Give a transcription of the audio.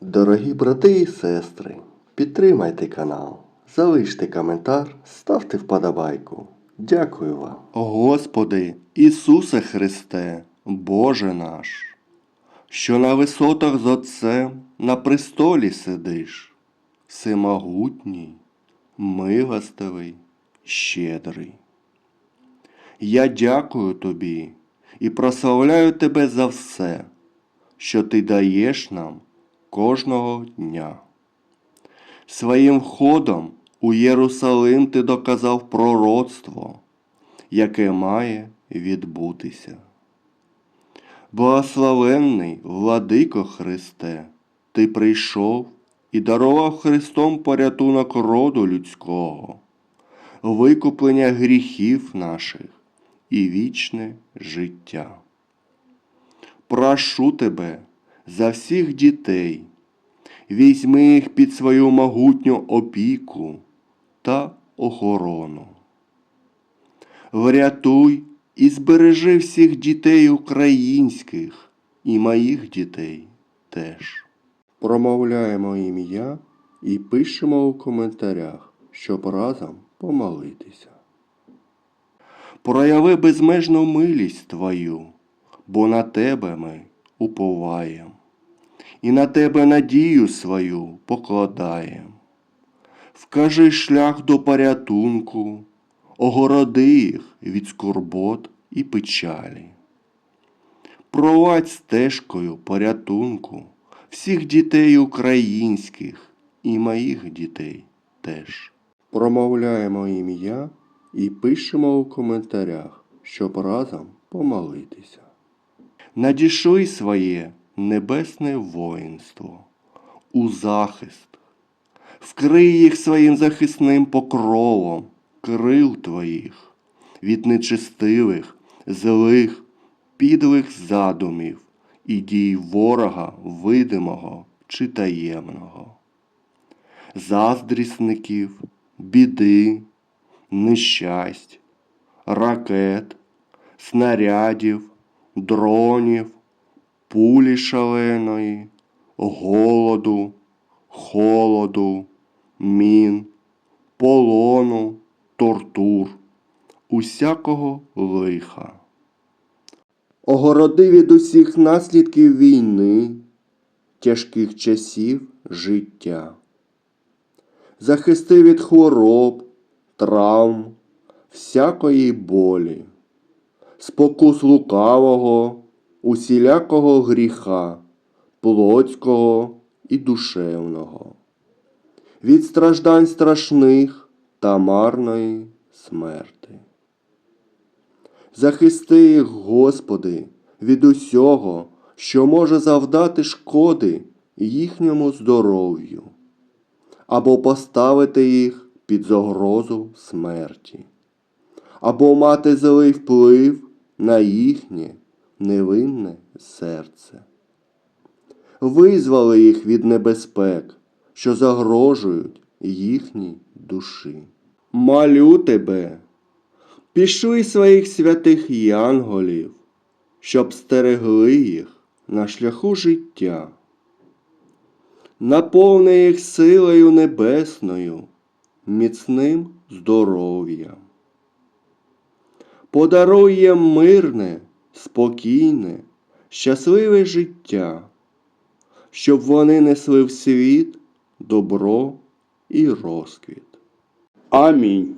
Дорогі брати і сестри, підтримайте канал, залиште коментар, ставте вподобайку. Дякую вам. Господи, Ісусе Христе, Боже наш, що на висотах з Отцем на престолі сидиш, всемогутній, милостивий, щедрий. Я дякую тобі і прославляю тебе за все, що ти даєш нам кожного дня. Своїм входом у Єрусалим ти доказав пророцтво, яке має відбутися. Благословенний владико Христе, ти прийшов і дарував Христом порятунок роду людського, викуплення гріхів наших і вічне життя. Прошу тебе за всіх дітей, візьми їх під свою могутню опіку та охорону. Врятуй і збережи всіх дітей українських і моїх дітей теж. Промовляємо ім'я і пишемо у коментарях, щоб разом помолитися. Прояви безмежну милість Твою, бо на Тебе ми уповаєм, і на Тебе надію свою покладаєм. Вкажи шлях до порятунку, огороди їх від скорбот і печалі. Провадь стежкою порятунку всіх дітей українських і моїх дітей теж. Промовляємо ім'я і пишемо у коментарях, щоб разом помолитися. Надішли своє небесне воїнство у захист, вкрий їх своїм захисним покровом крил твоїх від нечестивих, злих, підлих задумів і дій ворога видимого чи таємного, заздрісників, біди, нещасть, ракет, снарядів, дронів, пулі шаленої, голоду, холоду, мін, полону, тортур, усякого лиха. Огороди від усіх наслідків війни, тяжких часів життя. Захисти від хвороб, травм, всякої болі, спокус лукавого, усілякого гріха, плотського і душевного, від страждань страшних та марної смерти. Захисти їх, Господи, від усього, що може завдати шкоди їхньому здоров'ю, або поставити їх під загрозу смерті, або мати злий вплив на їхнє невинне серце. Визвали їх від небезпек, що загрожують їхній душі. Малю тебе, пішли своїх святих янголів, щоб стерегли їх на шляху життя. Наповни їх силою небесною, міцним здоров'ям. Подаруй їм мирне, спокійне, щасливе життя, щоб вони несли в світ добро і розквіт. Амінь.